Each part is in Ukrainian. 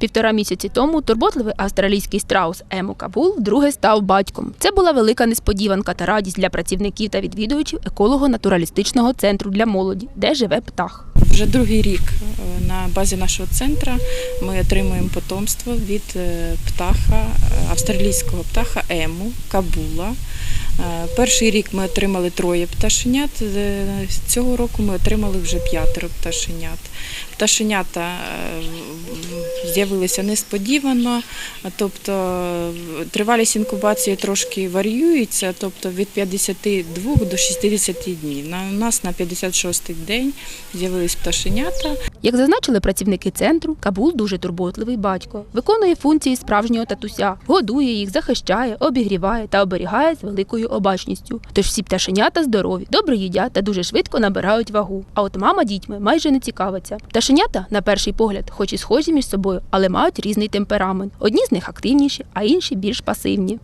Півтора місяці тому турботливий австралійський страус Ему Кабул вдруге став батьком. Це була велика несподіванка та радість для працівників та відвідувачів еколого-натуралістичного центру для молоді, де живе птах. Вже другий рік е, на базі нашого центру ми отримуємо потомство від е, птаха, е, австралійського птаха Ему, Кабула. Е, Перший рік ми отримали троє пташенят. е, Цього року ми отримали вже п'ятеро пташенят. Пташенята е, з'явилися несподівано, тобто тривалість інкубації трошки варіюється, тобто від 52 до 60 днів. На, нас на 56-й день з'явились пташенята. Як зазначили працівники центру, Кабул дуже турботливий батько, виконує функції справжнього татуся, годує їх, захищає, обігріває та оберігає з великою обачністю. Тож всі пташенята здорові, добре їдять та дуже швидко набирають вагу. А от мама дітьми майже не цікавиться. Пташенята, на перший погляд, хоч і схожі між собою, але мають різний темперамент. Одні з них активніші, а інші більш пасивні.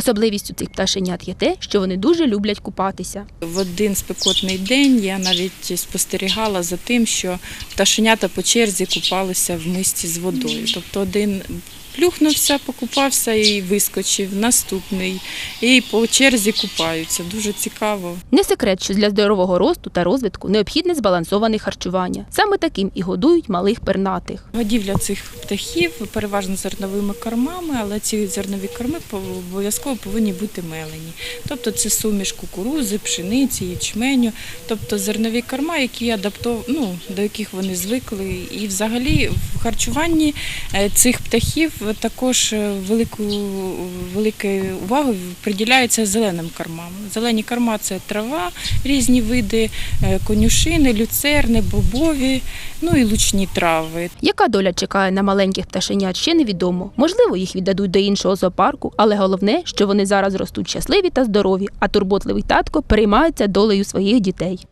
Особливістю цих пташенят є те, що вони дуже люблять купатися. В один спекотний день я навіть спостерігала за тим, що пташенята по черзі купалися в мисці з водою. Тобто один плюхнувся, покупався і вискочив, наступний. І по черзі купаються. Дуже цікаво. Не секрет, що для здорового росту та розвитку необхідне збалансоване харчування. Саме таким і годують малих пернатих. Годівля цих птахів переважно зерновими кормами, але ці зернові корми обов'язково повинні бути мелені. Тобто це суміш кукурузи, пшениці, ячменю, тобто зернові корма, які адаптов... ну, до яких вони звикли. І взагалі в харчуванні е, цих птахів також е, велику велику увагу приділяється зеленим кормам. Зелені корма це трава, різні види, е, конюшини, люцерни, бобові, ну і лучні трави. Яка доля чекає на маленьких пташенят, ще невідомо. Можливо, їх віддадуть до іншого зоопарку, але головне, що вони зараз ростуть щасливі та здорові, а турботливий татко переймається долею своїх дітей.